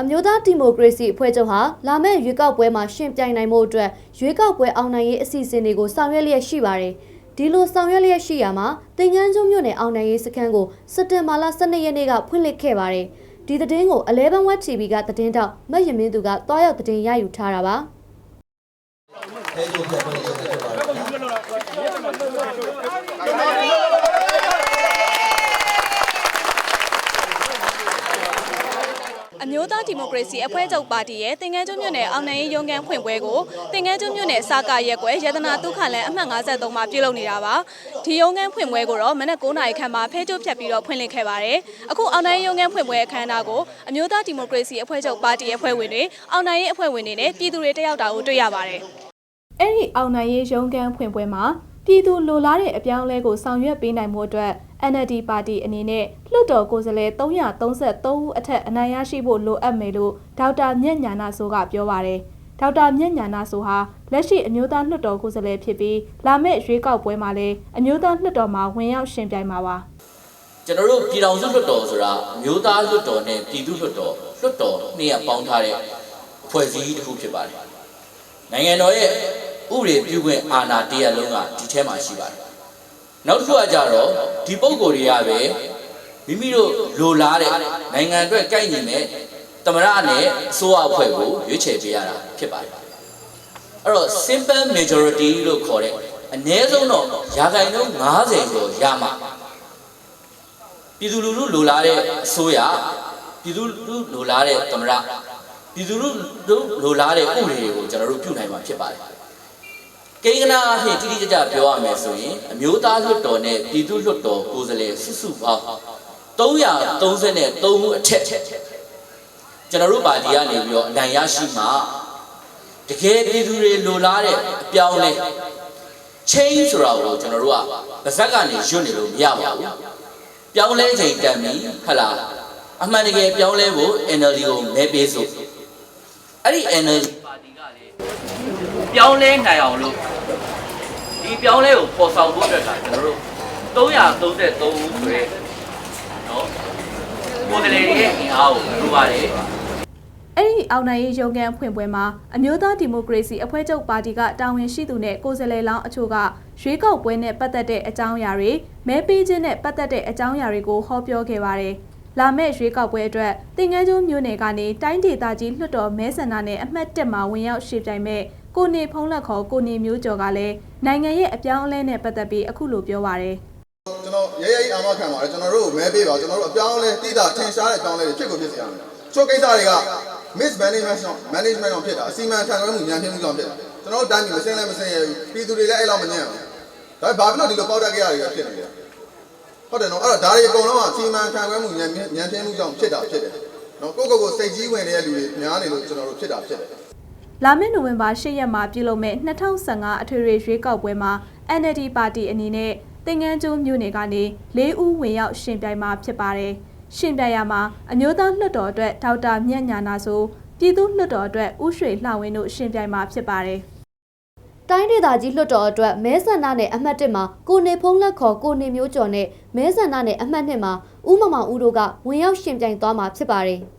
အမျိုးသားဒီမိုကရေစီအဖွဲ့ချုပ်ဟာလာမယ့်ရွေးကောက်ပွဲမှာရှင်ပြိုင်နိုင်မှုအတွက်ရွေးကောက်ပွဲအောင်နိုင်ရေးအစီအစဉ်တွေကိုဆောင်ရွက်လျက်ရှိပါတယ်။ဒီလိုဆောင်ရွက်လျက်ရှိရမှာတင်ငန်းကျွန်းမြို့နယ်အောင်နိုင်ရေးစခန်းကိုစက်တင်ဘာလ12ရက်နေ့ကဖွင့်လှစ်ခဲ့ပါတယ်။ဒီသတင်းကို11 Web TV ကသတင်းတောက်မတ်ရမင်းသူကတွားရောက်သတင်းရယူထားတာပါ။ အဲလိုပြပြရဖြစ်ပါတယ် အ မျိုးသားဒီမိုကရေစီအဖွဲ့ချုပ်ပါတီရဲ့တင်ငန်းကျွန်းမြို့နယ်အောင်နိုင်ရေးရုံးခန်းဖွင့်ပွဲကိုတင်ငန်းကျွန်းမြို့နယ်စာကာရက်ကွယ်ရတနာတုခလန်အမှတ်53မှာပြုလုပ်နေတာပါဒီရုံးခန်းဖွင့်ပွဲကိုတော့မနက်9:00နာရီခန့်မှာဖဲကျုပ်ဖြတ်ပြီးတော့ဖွင့်လှစ်ခဲ့ပါတယ်အခုအောင်နိုင်ရေးရုံးခန်းဖွင့်ပွဲအခမ်းအနားကိုအမျိုးသားဒီမိုကရေစီအဖွဲ့ချုပ်ပါတီအဖွဲ့ဝင်တွေအောင်နိုင်ရေးအဖွဲ့ဝင်တွေနဲ့ပြည်သူတွေတက်ရောက်တာကိုတွေ့ရပါတယ်အဲ့ဒီအောင်နိုင်ရေးရုံးခန်းဖွင့်ပွဲမှာပြည်သူလိုလားတဲ့အပြောင်းအလဲကိုဆောင်ရွက်ပေးနိုင်မှုအတွက် NLD ပါတီအနေနဲ့ လွှတ်တော်ကိုယ်စားလှယ်333ဦးအထက်အနိုင်ရရှိဖို့လိုအပ်မယ်လို့ဒေါက်တာမြတ်ညာနာဆိုးကပြောပါတယ်။ဒေါက်တာမြတ်ညာနာဆိုးဟာလက်ရှိအမျိုးသားလွှတ်တော်ကိုယ်စားလှယ်ဖြစ်ပြီးလာမယ့်ရွေးကောက်ပွဲမှာလည်းအမျိုးသားလွှတ်တော်မှာဝင်ရောက်ရှင်ပြိုင်မှာပါ။ကျွန်တော်တို့ပြည်တော်စုလွှတ်တော်ဆိုတာမျိုးသားလွှတ်တော်နဲ့ပြည်သူ့လွှတ်တော်လွှတ်တော်နှစ်ရပ်ပေါင်းထားတဲ့အဖွဲ့အစည်းတစ်ခုဖြစ်ပါတယ်။နိုင်ငံတော်ရဲ့ဥပဒေပြုခွင့်အာဏာတရားလုံးကဒီထဲမှာရှိပါတယ်။နောက်တစ်ခုကကြတော့ဒီပုံကိုယ်တွေကပဲ မိမိတို့လိုလားတဲ့နိုင်ငံအတွက်ကြိုက်ညီမဲ့တမရနဲ့အစိုးရအဖွဲ့ကိုရွေးချယ်ပေးရတာဖြစ်ပါတယ်။အဲ့တော့ simple majority လို့ခေါ်တဲ့အနည်းဆုံးတော့ရာခိုင်နှုန်း90ကျော်ရမှာပြည်သူလူထုလိုလားတဲ့အစိုးရပြည်သူလူထုလိုလားတဲ့သမရပြည်သူလူထုလိုလားတဲ့ဥပဒေတွေကိုကျွန်တော်တို့ပြုနိုင်မှာဖြစ်ပါတယ်။ကိန်းဂဏအဖြစ်တိတိကျကျပြောရမယ်ဆိုရင်အမျိုးသားလွှတ်တော်နဲ့ပြည်သူလွှတ်တော်ကိုယ်စားလှယ်စုစုပေါင်း 333ဦးအထက်ကျွန်တော်တို့ပါတီကနေပြီးတော့အနိုင်ရရှိမှတကယ်ပြည်သူတွေလိုလားတဲ့အပြောင်းလဲ change ဆိုတာကိုကျွန်တော်တို့ကဗဇက်ကနေရွတ်နေလို့မရပါဘူး။ပြောင်းလဲချိန်တန်ပြီဟတ်လားအမှန်တကယ်ပြောင်းလဲဖို့ NLD ကိုမဲပေးစို့အဲ့ဒီ NLD ပါတီကလည်းပြောင်းလဲနိုင်အောင်လို့ဒီပြောင်းလဲကိုပေါ်ဆောင်ဖို့အတွက်ကကျွန်တော်တို့333ဦးဆိုရဲ နော်ကိုယ်တည်းရဲ့အင်အားကိုလိုပါတယ်အဲ့ဒီအောင်နိုင်ရေးရုံးခန်းဖွင့်ပွဲမှာအမျိုးသားဒီမိုကရေစီအဖွဲ့ချုပ်ပါတီကတာဝန်ရှိသူနဲ့ကိုယ်စားလှယ်လောင်းအချို့ကရွေးကောက်ပွဲနဲ့ပတ်သက်တဲ့အကြောင်းအရာတွေမဲပေးခြင်းနဲ့ပတ်သက်တဲ့အကြောင်းအရာတွေကိုဟောပြောခဲ့ပါတယ်။လာမယ့်ရွေးကောက်ပွဲအတွက်တင်ငန်းကျွန်းမြို့နယ်ကနေတိုင်းဒေသကြီးလွှတ်တော်မဲဆန္ဒနယ်အမှတ်1မှာဝင်ရောက်ရှေ့ပြိုင်မဲ့ကိုနေဖုံးလက်ခေါ်ကိုနေမျိုးကျော်ကလည်းနိုင်ငံရဲ့အပြောင်းအလဲနဲ့ပတ်သက်ပြီးအခုလိုပြောပါတယ်ကျွန်တော် ရဲရဲကြီးအာမခံပါတယ်ကျွန်တော်တို့ကိုမဲပေးပါကျွန်တော်တို့အပြောင်းအလဲတိတာထင်ရှားတဲ့အပြောင်းအလဲတွေဖြစ်ကိုဖြစ်စေရမယ်ချို့ကိစ္စတွေက mismanagement management ကြောင့်ဖြစ်တာအစီအမံခန့်ခွဲမှုညံ့ဖျင်းမှုကြောင့်ဖြစ်တာကျွန်တော်တို့တိုင်းပြည်မစင်းလဲမစင်းရဘူးပြည်သူတွေလည်းအဲ့လောက်မညံ့ဘူးဒါပေမဲ့ဘာဖြစ်လို့ဒီလိုပေါက်တက်ကြရတွေဖြစ်နေလဲဟုတ်တယ်နော်အဲ့တော့ဒါတွေအကုန်လုံးကအစီအမံခန့်ခွဲမှုညံ့ညံ့ဖျင်းမှုကြောင့်ဖြစ်တာဖြစ်တယ်နော်ကိုယ့်ကိုယ်ကိုစိတ်ကြီးဝင်နေတဲ့လူတွေများနေလို့ကျွန်တော်တို့ဖြစ်တာဖြစ်တယ်။လာမယ့်နိုဝင်ဘာ10ရက်မှာပြုလုပ်မဲ့2015အထွေထွေရွေးကောက်ပွဲမှာ NLD ပါတီအနေနဲ့ တင်ငန်းကျွန်းမြို့နယ်ကနေ၄ဦးဝင်ရောက်ရှင်ပြိုင်မှာဖြစ်ပါတယ်။ရှင်ပြိုင်ရမှာအမျိုးသားလွှတ်တော်အတွက်ဒေါက်တာမြတ်ညာနာဆိုပြည်သူ့လွှတ်တော်အတွက်ဦးရွှေလှဝင်းတို့ရှင်ပြိုင်မှာဖြစ်ပါတယ်။တိုင်းဒေသကြီးလွှတ်တော်အတွက်မဲဆန္ဒနယ်အမှတ်1မှာကိုနေဖုံးလက်ခေါ်ကိုနေမျိုးကျော်နဲ့မဲဆန္ဒနယ်အမှတ်2မှာဦးမမောင်ဦးတို့ကဝင်ရောက်ရှင်ပြိုင်သွားမှာဖြစ်ပါတယ်။